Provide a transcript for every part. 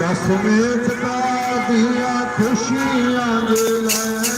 कसमियत का दिया खुशियाँ दिलाया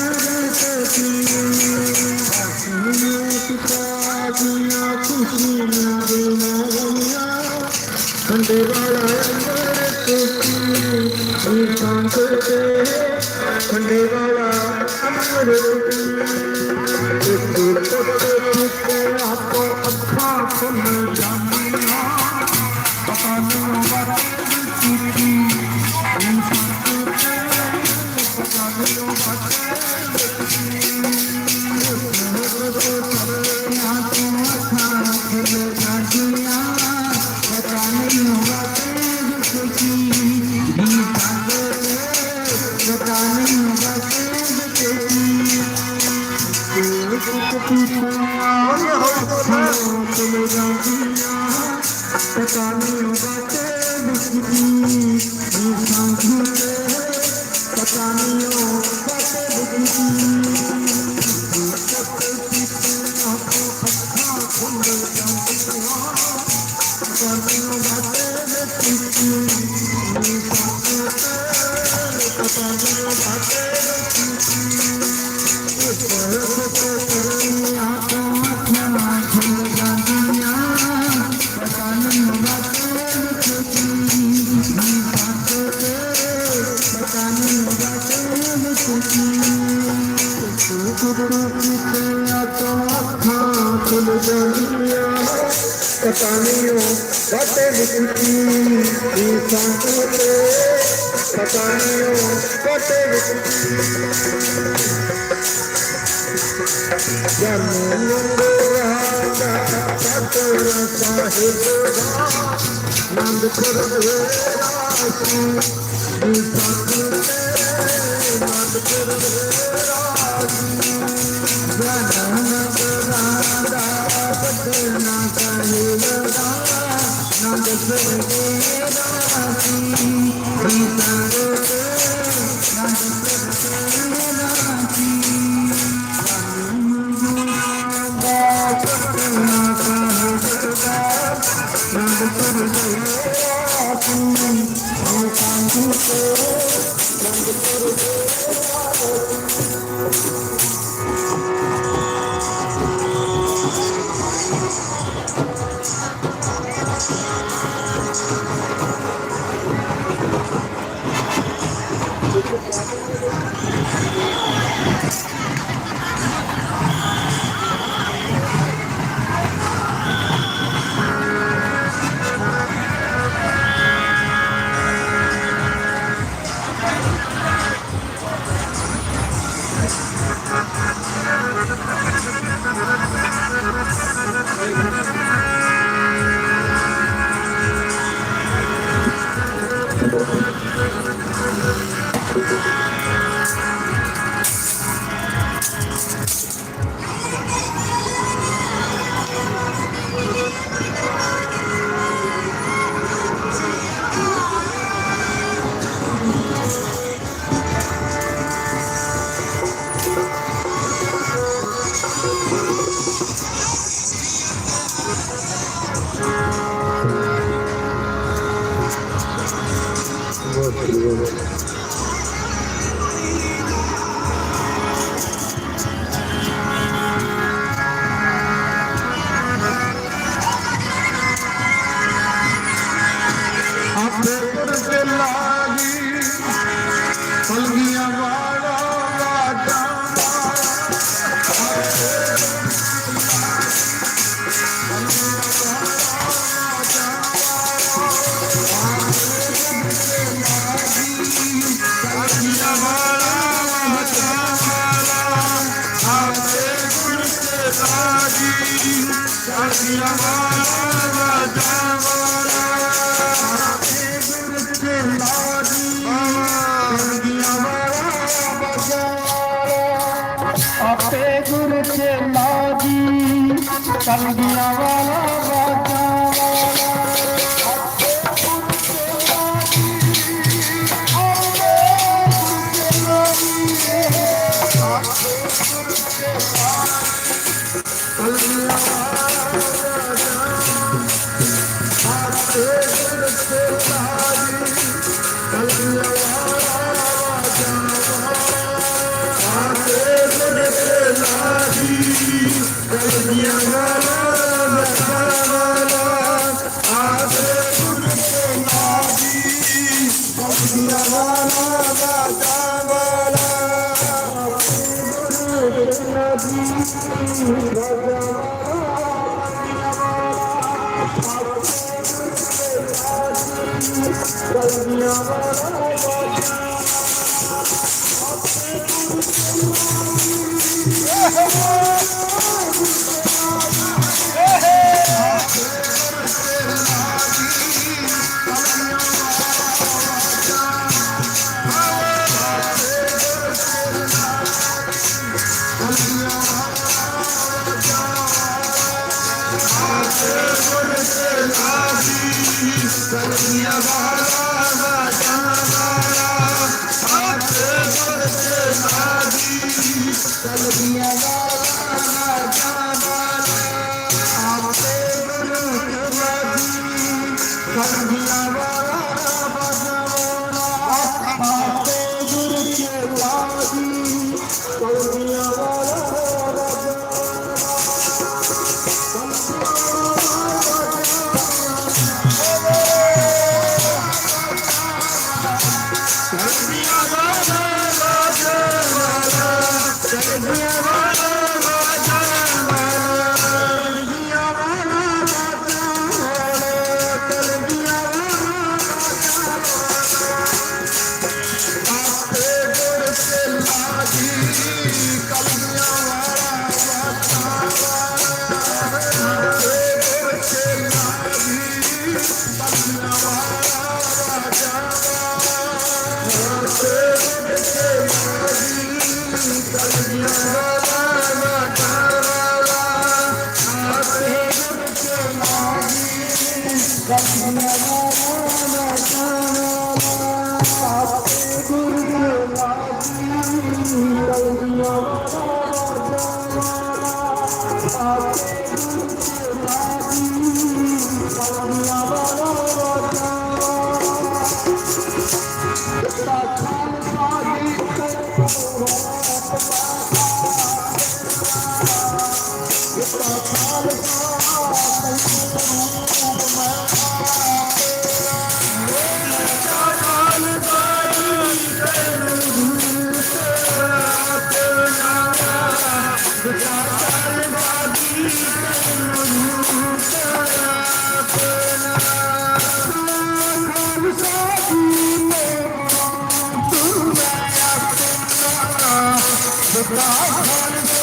Thank you. ਚਾਹੇਗਾ ਨੰਦ ਕਰਵੇਗਾ ਤੂੰ ਤੂੰ ਤੱਕ ਤੇ ਨੰਦ ਕਰਵੇਗਾ ਜੀ ਕਲਗੀਆਂ Thank you. Let me know. 啊！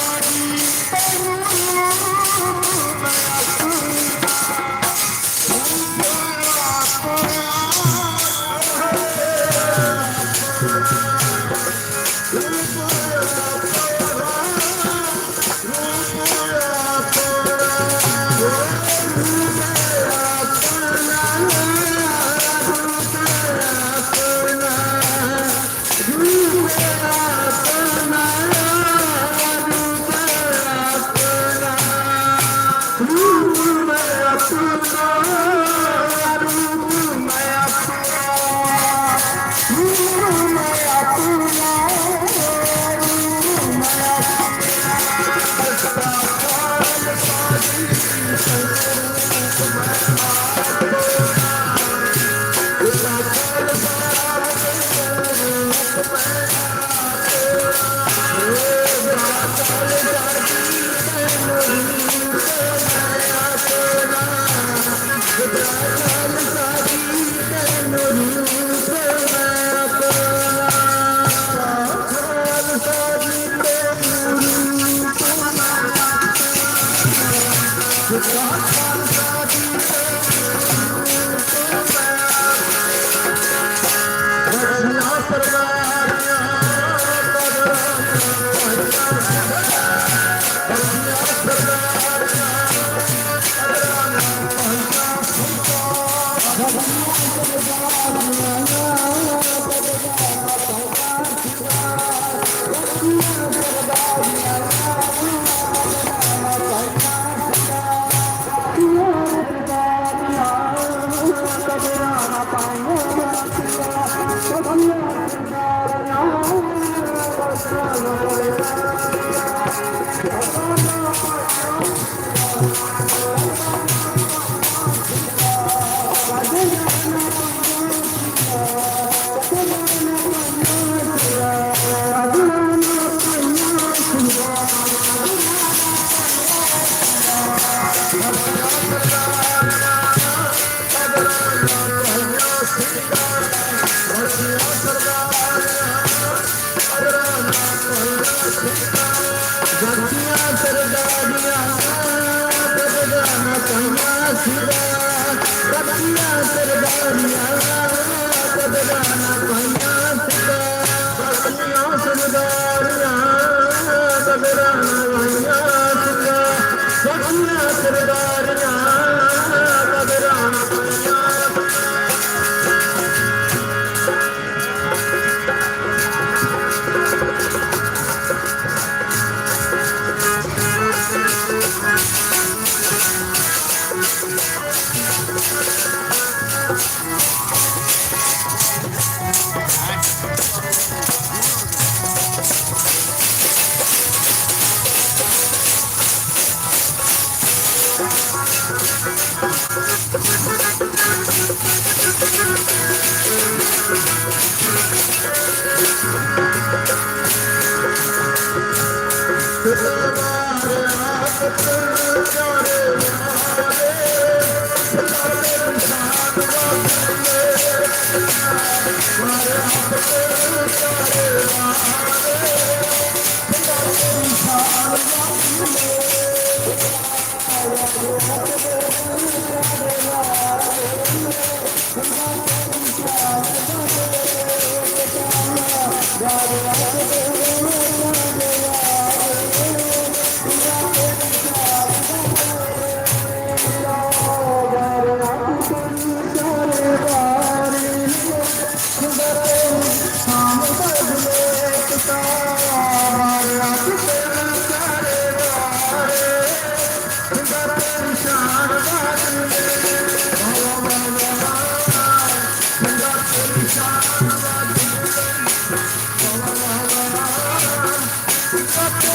Gracias.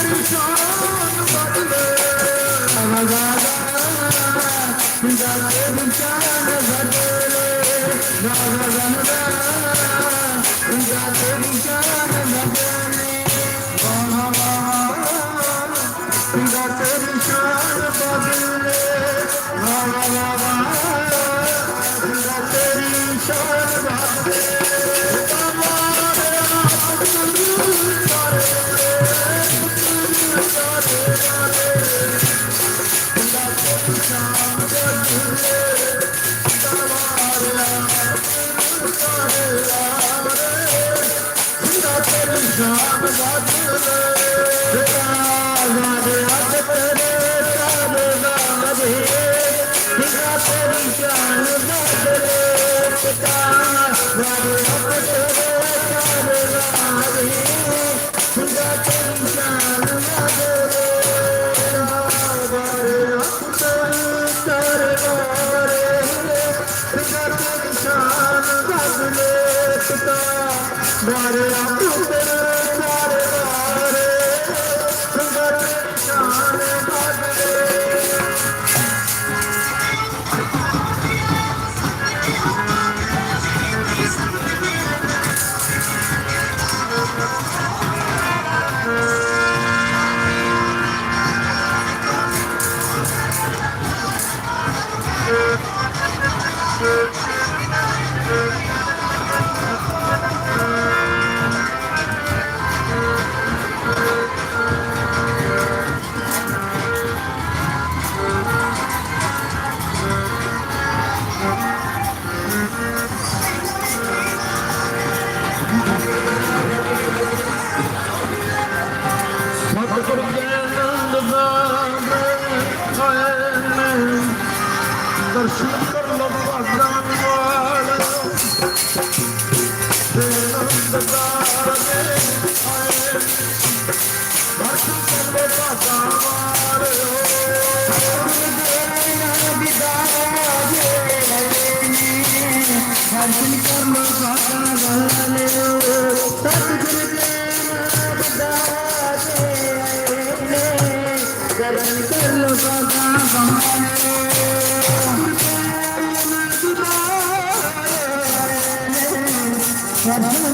ਸਤਿਗੁਰ ਦਰਸ਼ਨ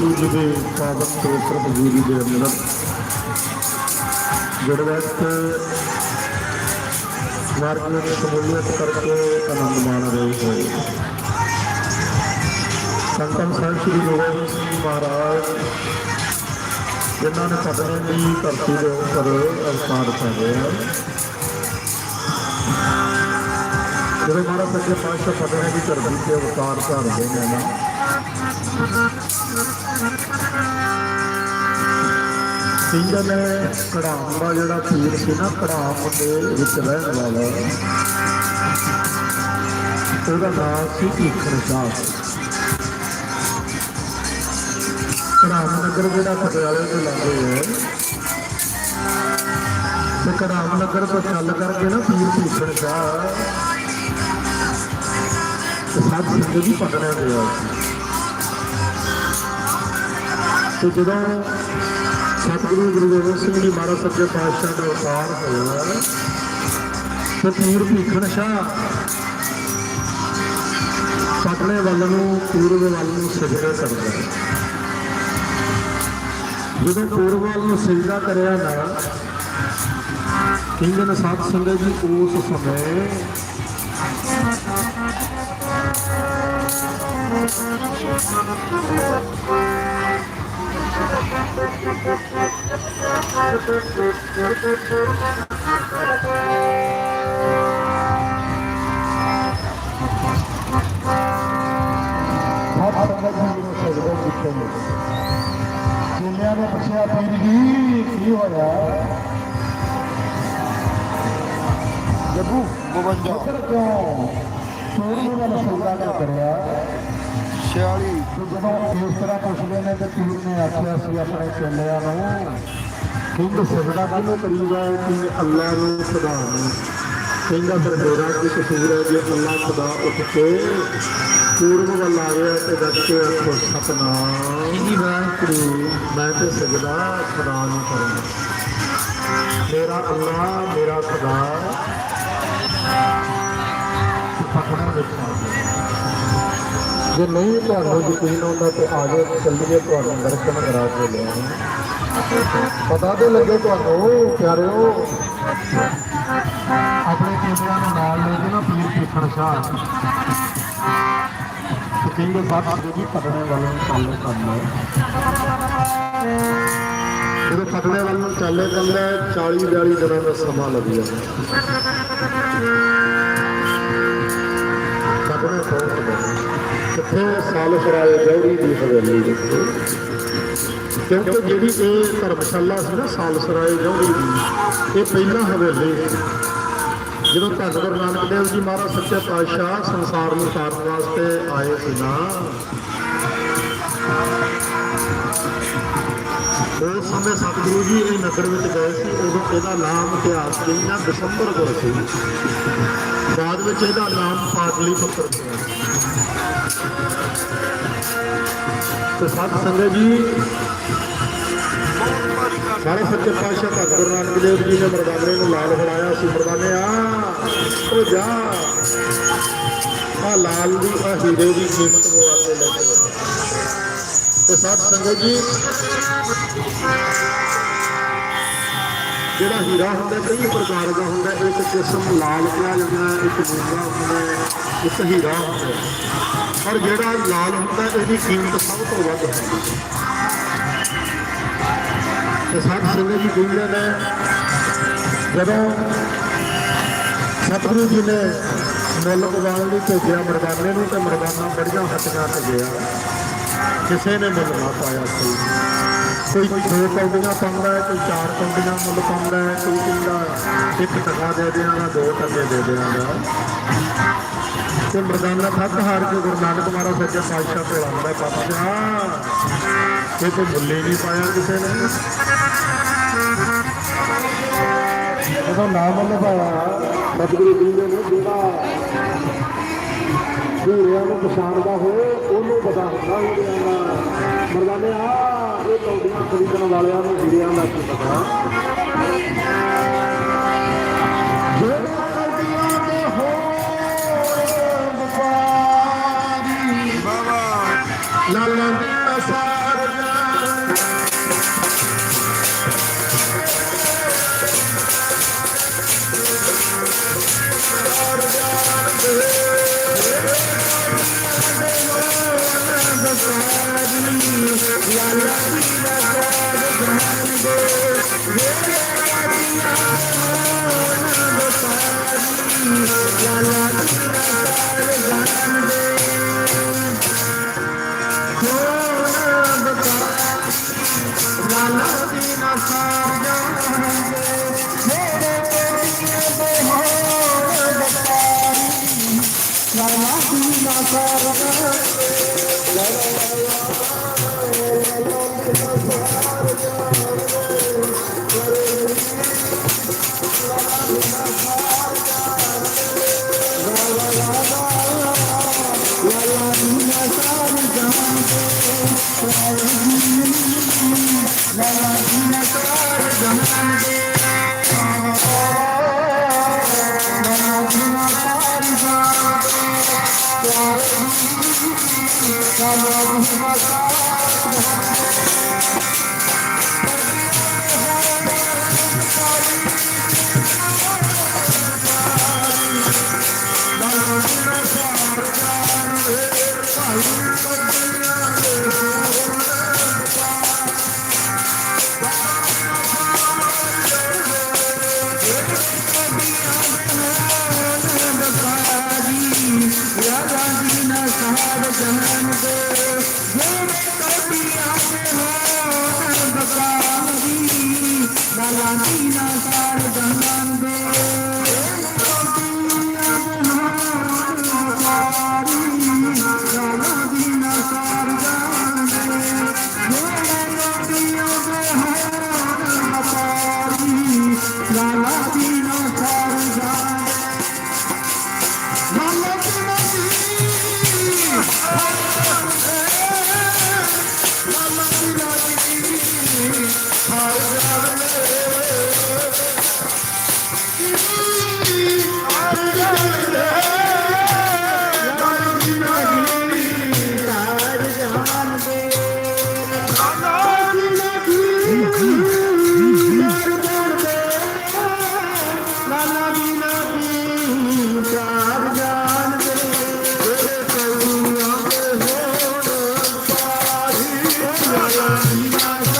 ਗੁਰੂ ਜੀ ਦੇ ਪਾਵਨ ਪਵਿੱਤਰ ਹਜ਼ੂਰੀ ਦੇ ਅੰਦਰ ਗੁਰਵੈਤ ਵਰਗ ਵਿੱਚ ਸ਼ਮੂਲੀਅਤ ਕਰਕੇ ਆਨੰਦ ਮਾਣ ਰਹੇ ਹੋਏ। ਸੰਤਨ ਸਾਹਿਬ ਸ੍ਰੀ ਗੋਬਿੰਦ ਸਿੰਘ ਮਹਾਰਾਜ, ਜਿਨ੍ਹਾਂ ਨੇ ਪਟਨੇ ਦੀ ਧਰਤੀ ਦੇ ਉੱਪਰ ਅਵਤਾਰ ਪਾਏ ਹਨ ਜਦੋਂ ਮਹਾਰਾਜ ਸੱਚੇ ਪਾਤਸ਼ਾਹ ਪਟਨੇ ਦੀ ਧਰਤੀ ਤੇ ਅਵਤਾਰ ਧਾਰਦੇ ਨੇ ਨਾ। ਸਿੰਘਾਂ ਕੜਾਮ ਦਾ ਜਿਹੜਾ ਪੀਰ ਸੀ ਨਾ ਕੜਾਮ ਦੇ ਵਿੱਚ ਰਹਿਣ ਵਾਲਾ। ਉਹਦਾ ਨਾਮ ਸੀ ਈਖਰ ਸ਼ਾਹ ਕੜਾਮ ਨਗਰ ਜਿਹੜਾ ਪਟਿਆਲੇ ਦੇ ਲਾਗੇ ਹੈ। ਤੇ ਕੜਾਮ ਨਗਰ ਤੋਂ ਚੱਲ ਕਰਕੇ ਨਾ ਪੀਰ ਈਖਰ ਸ਼ਾਹ। ਤੇ ਸਭ ਸਿੰਘ ਜੀ ਪਟਨੇ ਦੇ ਤੇ ਜਦੋਂ ਸਤਿਗੁਰੂ ਗੁਰੂ ਗੋਬਿੰਦ ਸਿੰਘ ਜੀ ਮਹਾਰਾਜ ਸੱਚੇ ਪਾਤਸ਼ਾਹ ਦਾ ਅਵਤਾਰ ਹੋਇਆ ਤੇ ਪੀਰ ਭੀਖਣ ਸ਼ਾਹ ਪਟਨੇ ਵੱਲ ਨੂੰ, ਪੂਰਬ ਵੱਲ ਨੂੰ ਸਿਜਦਾ ਕਰਦਾ ਜਦੋਂ ਪੂਰਬ ਵੱਲ ਨੂੰ ਸਿਜਦਾ ਕਰਿਆ ਨਾ, ਕਹਿੰਦੇ ਨੇ ਸਾਧ ਸੰਗਤ ਜੀ, ਉਸ ਸਮੇਂ ਸਭ ਸੰਗਤ ਜਿੰਨਿਆਂ ਨੇ ਪੁੱਛਿਆ ਪੀਰ ਜੀ ਕੀ ਹੋਇਆ ਜੱਬੂ 52 ਕਿਉਂ ਚੋਰੀ ਵੱਲ ਸੌਦਾ ਨਾ ਕਰਿਆ 46 ਤੇ ਜਦੋਂ ਇਸ ਤਰ੍ਹਾਂ ਪੁੱਛਦੇ ਨੇ ਤੇ ਪੀਰ ਨੇ ਆਖਿਆ ਸੀ ਆਪਣੇ ਚੇਲਿਆਂ ਨੂੰ? ਕਹਿੰਦੇ ਸਜਦਾ ਕਿਹਨੂੰ ਕਰੀਦਾ ਹੈ ਕਿ ਅੱਲਾਹ ਨੂੰ ਖੁਦਾ ਨੂੰ? ਕਹਿੰਦਾ ਫਿਰ ਮੇਰਾ ਕੀ ਕਸੂਰ ਹੈ ਜੇ ਅੱਲਾਹ ਖੁਦਾ ਉੱਠ ਕੇ ਪੂਰਬ ਵੱਲ ਆ ਗਿਆ ਤੇ ਦੱਸ ਕੇ ਆਖੋ ਸਤਨਾਮ। ਜੀ ਵਾਹਿਗੁਰੂ ਮੈਂ ਤੇ ਸਜਦਾ ਖੁਦਾ ਨੂੰ ਕਰਾਂ ਮੇਰਾ ਅੱਲਾਹ ਮੇਰਾ ਖੁਦਾ ਪਕੜਨ ਵਿੱਚ ਆ ਗਿਆ ਜੇ ਨਹੀਂ ਤੁਹਾਨੂੰ ਯਕੀਨ ਆਉਂਦਾ ਤੇ ਆ ਜਾਓ ਚੱਲੀਏ ਤੁਹਾਨੂੰ ਦਰਸ਼ਨ ਕਰਾ ਕੇ ਲਿਆਵਾਂ ਪਤਾ ਤੇ ਲੱਗੇ ਤੁਹਾਨੂੰ ਪਿਆਰਿਓ। ਆਪਣੇ ਕੇਂਦਰਾਂ ਨੂੰ ਨਾਲ ਲੈ ਕੇ ਨਾ ਪੀਰ ਭੀਖਣ ਸ਼ਾਹ। ਕਹਿੰਦੇ ਬਾਤ ਜੀ ਪਟਨੇ ਵੱਲ ਨੂੰ ਚੱਲ ਕਰਨਾ ਜਦੋਂ ਪਟਨੇ ਵੱਲ ਨੂੰ ਚੱਲੇ ਕੰਦਾ 40 42 ਦਿਨਾਂ ਦਾ ਸਮਾਂ ਲੱਗ ਜਾਂਦਾ ਪਟਨੇ ਪਹੁੰਚ ਗਏ ਕਿੱਥੇ ਸਾਲਸਰਾਏ ਜੌੜੀ ਦੀ ਹਵੇਲੀ ਵਿੱਚ। ਕਿਉਂਕਿ ਜਿਹੜੀ ਇਹ ਧਰਮਸ਼ਾਲਾ ਸੀ ਨਾ ਸਾਲਸਰਾਏ ਜੌੜੀ ਦੀ, ਇਹ ਪਹਿਲਾਂ ਹਵੇਲੀ ਸੀ। ਜਦੋਂ ਧੰਨ ਗੁਰੂ ਨਾਨਕ ਦੇਵ ਜੀ ਮਹਾਰਾਜ ਸੱਚੇ ਪਾਤਸ਼ਾਹ ਸੰਸਾਰ ਨੂੰ ਤਾਰਨ ਵਾਸਤੇ ਆਏ ਸੀ ਨਾ ਉਸ ਸਮੇਂ ਸਤਿਗੁਰੂ ਜੀ ਇਹ ਨਗਰ ਵਿੱਚ ਗਏ ਸੀ, ਉਦੋਂ ਇਹਦਾ ਨਾਮ ਇਤਿਹਾਸ ਕਿੰਨਾ ਦਸੰਬਰਪੁਰ ਸੀ। ਬਾਅਦ ਵਿੱਚ ਇਹਦਾ ਨਾਮ ਪਾਟਲੀ ਪੁੱਤਰ ਪਿਆ ਤੇ ਸਤ ਸੰਗਤ ਜੀ। ਸਾਰੇ ਸੱਚੇ ਪਾਤਸ਼ਾਹ ਭਗਤ ਗੁਰੂ ਨਾਨਕ ਦੇਵ ਜੀ ਨੇ ਮਰਦਾਨੇ ਨੂੰ ਲਾਲ ਫੜਾਇਆ ਸੀ ਮਰਦਾਨੇ ਆ। ਉਹ ਜਾ। ਆ ਲਾਲ ਦੀ ਆ ਹੀਰੇ ਦੀ ਕੀਮਤ ਗਵਾਤੇ ਲੈ ਕੇ ਤੇ ਸਾਧ ਸੰਗਤ ਜੀ, ਜਿਹੜਾ ਹੀਰਾ ਹੁੰਦਾ, ਕਈ ਪ੍ਰਕਾਰ ਦਾ ਹੁੰਦਾ। ਇੱਕ ਕਿਸਮ ਲਾਲ ਕਿਹਾ ਜਾਂਦਾ, ਇੱਕ ਮੂੰਗਾ ਹੁੰਦਾ, ਇੱਕ ਹੀਰਾ ਹੁੰਦਾ। ਪਰ ਜਿਹੜਾ ਲਾਲ ਹੁੰਦਾ, ਇਹਦੀ ਕੀਮਤ ਸਭ ਤੋਂ ਵੱਧ ਹੁੰਦੀ ਹੈ। ਤੇ ਸਾਧ ਸੰਗਤ ਜੀ ਕਹਿੰਦੇ ਨੇ ਜਦੋਂ ਸਤਿਗੁਰੂ ਜੀ ਨੇ ਮੁੱਲ ਪਵਾਉਣ ਲਈ ਭੇਜਿਆ, ਮਰਦਾਨੇ ਨੂੰ, ਤੇ ਮਰਦਾਨਾ ਬੜੀਆਂ ਹੱਟੀਆਂ ਤੇ ਗਿਆ। ਕਿਸੇ ਨੇ ਮੁੱਲ ਨਾ ਪਾਇਆ ਸੀ ਕੋਈ ਦੋ ਕੌਡੀਆਂ ਪਾਉਂਦਾ ਹੈ, ਕੋਈ ਚਾਰ ਕੌਡੀਆਂ ਮੁੱਲ ਪਾਉਂਦਾ ਹੈ, ਕੋਈ ਕਹਿੰਦਾ ਇੱਕ ਟਕਾ ਦੇ ਦਿਆਂਗਾ, ਦੋ ਟਕੇ ਦੇ ਦਿਆਂਗਾ। ਤੇ ਮਰਦਾਨਾ ਥੱਕ ਹਾਰ ਕੇ ਗੁਰੂ ਨਾਨਕ ਮਹਾਰਾਜ ਸੱਚੇ ਪਾਤਸ਼ਾਹ ਕੋਲ ਆਉਂਦਾ ਪਾਤਸ਼ਾਹ ਇਹ ਕੋਈ ਮੁੱਲ ਨਹੀਂ ਪਾਇਆ ਕਿਸੇ ਨੇ। ਉਹਦਾ ਨਾਮ ਉਹਨੇ ਸਤਿਗੁਰੂ ਜੀ ਨੇ ਜਿਹੜਾ ਹੀਰਿਆਂ ਨੂੰ ਪਛਾਣਦਾ ਹੋਏ ਉਹਨੂੰ ਪਤਾ ਹੁੰਦਾ ਹੀਰਿਆਂ ਮਰਦਾਨੇ ਆ, ਇਹ ਕੌਡੀਆਂ ਖਰੀਦਣ ਵਾਲਿਆਂ ਨੂੰ ਹੀਰਿਆਂ ਦਾ ਪਤਾ। ਲਾਲਾਂ Bye.